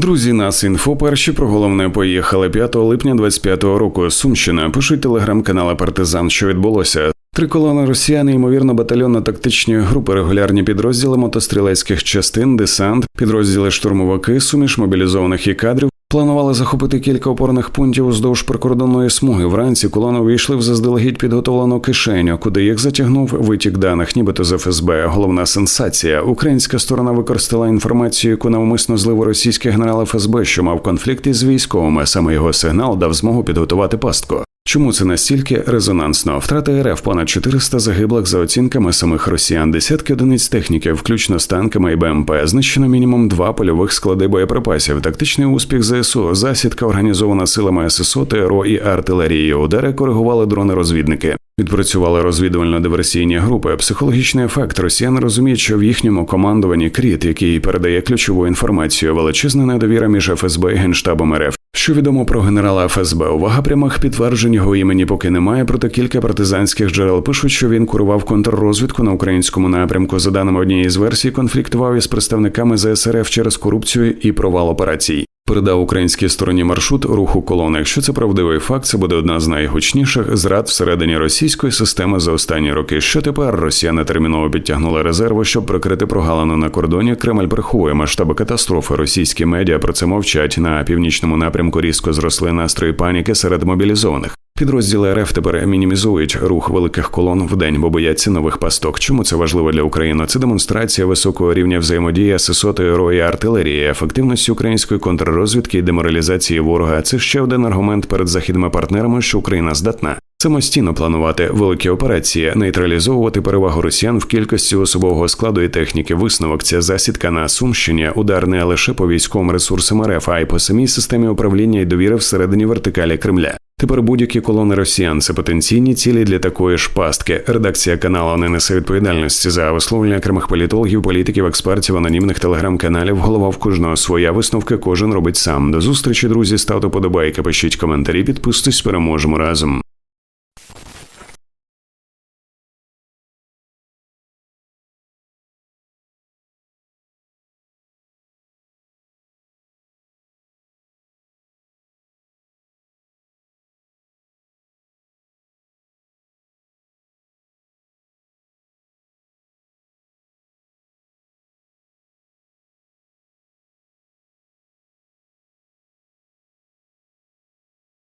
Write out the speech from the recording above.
Друзі, нас інфо перші про головне поїхали 5 липня 25-го року. Сумщина пишуть телеграм-канали Партизан, що відбулося. Три колони росіян, і, ймовірно, батальйонно-тактичні групи, регулярні підрозділи мотострілецьких частин, десант, підрозділи штурмовики, суміш мобілізованих і кадрів. Планували захопити кілька опорних пунктів уздовж прикордонної смуги. Вранці колони вийшли в заздалегідь підготовлену кишеню, куди їх затягнув витік даних, нібито з ФСБ. Головна сенсація. Українська сторона використала інформацію, яку навмисно злив російський генерал ФСБ, що мав конфлікт із військовими. Саме його сигнал дав змогу підготувати пастку. Чому це настільки резонансно? Втрати РФ понад 400 загиблих за оцінками самих росіян, десятки одиниць техніки, включно з танками і БМП, знищено мінімум два польових склади боєприпасів, тактичний успіх ЗСУ, засідка організована силами ССО, ТРО і артилерії. Удари коригували дрони-розвідники. Відпрацювали розвідувально-диверсійні групи. Психологічний ефект росіян розуміють, що в їхньому командуванні кріт, який передає ключову інформацію, величезна недовіра між ФСБ і генштабом РФ. Що відомо про генерала ФСБ? Увага прямих підтверджень його імені поки немає. Проте кілька партизанських джерел пишуть, що він курував контррозвідку на українському напрямку. За даними однієї з версій, конфліктував із представниками ЗСРФ через корупцію і провал операцій. Передав українській стороні маршрут руху колони. Якщо це правдивий факт, це буде одна з найгучніших зрад всередині російської системи за останні роки. Що тепер росіяни терміново підтягнули резерви, щоб прикрити прогалину на кордоні. Кремль приховує масштаби катастрофи. Російські медіа про це мовчать. На північному напрямку різко зросли настрої паніки серед мобілізованих. Підрозділи РФ тепер мінімізують рух великих колон в день, бо бояться нових пасток. Чому це важливо для України? Це демонстрація високого рівня взаємодії ССО, ТРО і артилерії, ефективності української контррозвідки і деморалізації ворога. Це ще один аргумент перед західними партнерами, що Україна здатна. Самостійно планувати великі операції, нейтралізовувати перевагу росіян в кількості особового складу і техніки. Висновок ця засідка на Сумщині удар не лише по військовим ресурсам РФ, а й по самій системі управління і довіри всередині вертикалі Кремля. Тепер будь-які колони росіян це потенційні цілі для такої ж пастки. Редакція каналу не несе відповідальності за висловлення окремих політологів, політиків, експертів, анонімних телеграм-каналів. Голова в кожного своя висновки кожен робить сам. До зустрічі, друзі. Ставте подобайки, пишіть коментарі, підписуйтесь, переможемо разом.